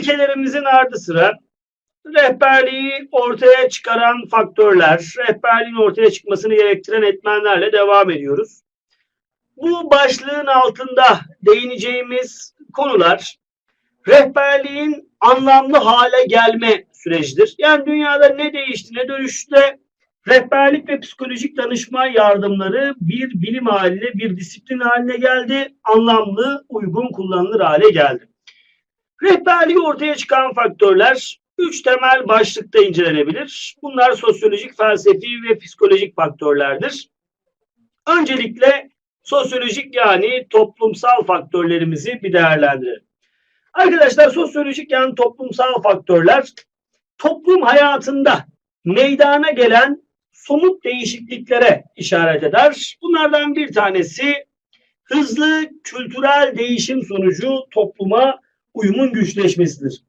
ilkelerimizin ardı sıra rehberliği ortaya çıkaran faktörler, rehberliğin ortaya çıkmasını gerektiren etmenlerle devam ediyoruz. Bu başlığın altında değineceğimiz konular rehberliğin anlamlı hale gelme sürecidir. Yani dünyada ne değişti ne dönüştü rehberlik ve psikolojik danışma yardımları bir bilim haline, bir disiplin haline geldi. Anlamlı, uygun kullanılır hale geldi. Rehberliği ortaya çıkan faktörler üç temel başlıkta incelenebilir. Bunlar sosyolojik, felsefi ve psikolojik faktörlerdir. Öncelikle sosyolojik yani toplumsal faktörlerimizi bir değerlendirelim. Arkadaşlar sosyolojik yani toplumsal faktörler toplum hayatında meydana gelen somut değişikliklere işaret eder. Bunlardan bir tanesi hızlı kültürel değişim sonucu topluma uyumun güçleşmesidir.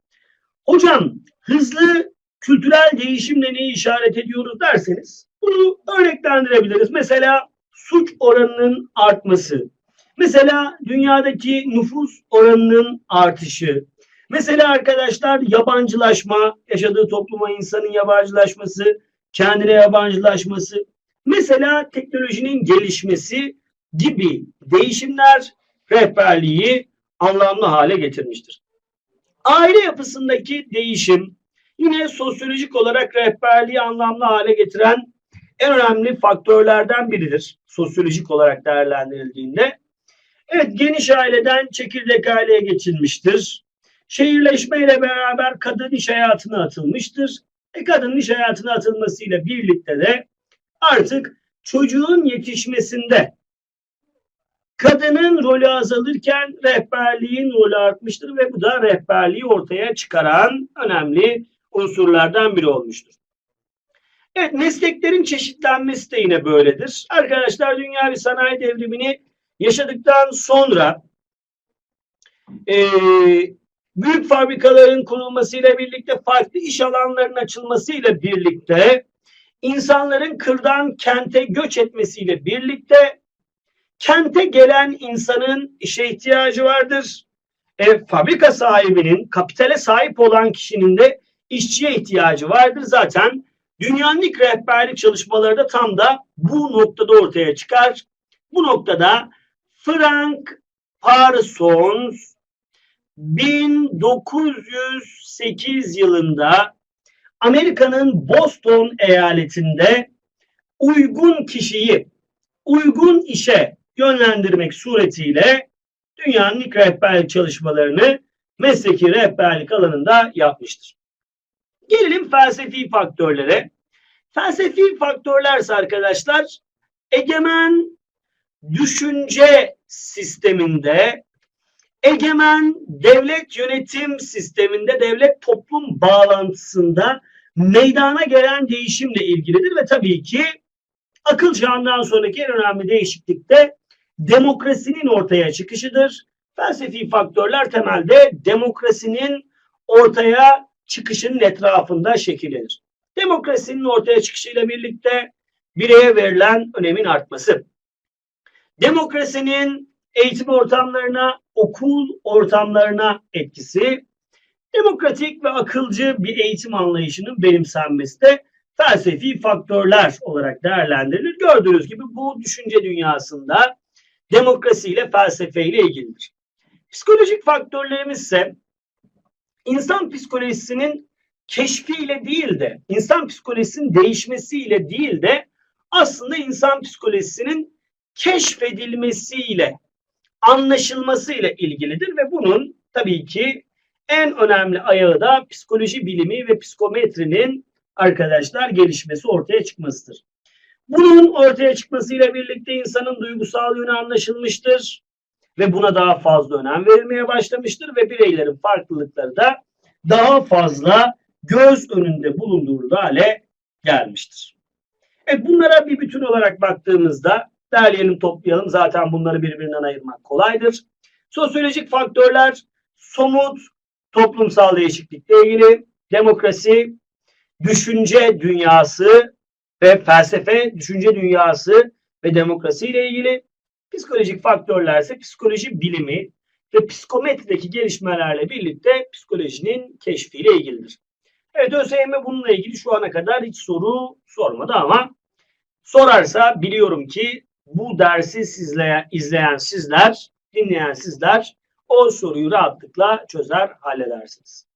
Hocam hızlı kültürel değişimle neyi işaret ediyoruz derseniz bunu örneklendirebiliriz. Mesela suç oranının artması, mesela dünyadaki nüfus oranının artışı, mesela arkadaşlar yabancılaşma, yaşadığı topluma insanın yabancılaşması, kendine yabancılaşması, mesela teknolojinin gelişmesi gibi değişimler rehberliği anlamlı hale getirmiştir. Aile yapısındaki değişim yine sosyolojik olarak rehberliği anlamlı hale getiren en önemli faktörlerden biridir. Sosyolojik olarak değerlendirildiğinde. Evet geniş aileden çekirdek aileye geçilmiştir. Şehirleşme ile beraber kadın iş hayatına atılmıştır. E kadının iş hayatına atılmasıyla birlikte de artık çocuğun yetişmesinde kadının rolü azalırken rehberliğin rolü artmıştır ve bu da rehberliği ortaya çıkaran önemli unsurlardan biri olmuştur. Evet mesleklerin çeşitlenmesi de yine böyledir. Arkadaşlar dünya bir sanayi devrimini yaşadıktan sonra e, büyük fabrikaların kurulmasıyla birlikte farklı iş alanlarının açılmasıyla birlikte insanların kırdan kente göç etmesiyle birlikte kente gelen insanın işe ihtiyacı vardır. E, fabrika sahibinin, kapitale sahip olan kişinin de işçiye ihtiyacı vardır. Zaten dünyanın ilk rehberlik çalışmaları da tam da bu noktada ortaya çıkar. Bu noktada Frank Parsons 1908 yılında Amerika'nın Boston eyaletinde uygun kişiyi uygun işe yönlendirmek suretiyle dünyanın ilk rehberlik çalışmalarını mesleki rehberlik alanında yapmıştır. Gelelim felsefi faktörlere. Felsefi faktörlerse arkadaşlar egemen düşünce sisteminde egemen devlet yönetim sisteminde devlet toplum bağlantısında meydana gelen değişimle ilgilidir ve tabii ki akıl çağından sonraki en önemli değişiklik de demokrasinin ortaya çıkışıdır. Felsefi faktörler temelde demokrasinin ortaya çıkışının etrafında şekillenir. Demokrasinin ortaya çıkışıyla birlikte bireye verilen önemin artması. Demokrasinin eğitim ortamlarına, okul ortamlarına etkisi, demokratik ve akılcı bir eğitim anlayışının benimsenmesi de felsefi faktörler olarak değerlendirilir. Gördüğünüz gibi bu düşünce dünyasında demokrasi ile felsefe ile ilgilidir. Psikolojik faktörlerimiz ise insan psikolojisinin keşfiyle değil de insan psikolojisinin değişmesiyle değil de aslında insan psikolojisinin keşfedilmesiyle anlaşılmasıyla ilgilidir ve bunun tabii ki en önemli ayağı da psikoloji bilimi ve psikometrinin arkadaşlar gelişmesi ortaya çıkmasıdır. Bunun ortaya çıkmasıyla birlikte insanın duygusal yönü anlaşılmıştır ve buna daha fazla önem verilmeye başlamıştır ve bireylerin farklılıkları da daha fazla göz önünde bulundurulur hale gelmiştir. Evet, bunlara bir bütün olarak baktığımızda derleyelim toplayalım zaten bunları birbirinden ayırmak kolaydır. Sosyolojik faktörler somut toplumsal değişiklikle ilgili demokrasi, düşünce dünyası ve felsefe, düşünce dünyası ve demokrasi ile ilgili psikolojik faktörler ise psikoloji bilimi, ve psikometrideki gelişmelerle birlikte psikolojinin keşfiyle ilgilidir. Evet ÖSYM bununla ilgili şu ana kadar hiç soru sormadı ama sorarsa biliyorum ki bu dersi sizleyen, izleyen sizler, dinleyen sizler o soruyu rahatlıkla çözer halledersiniz.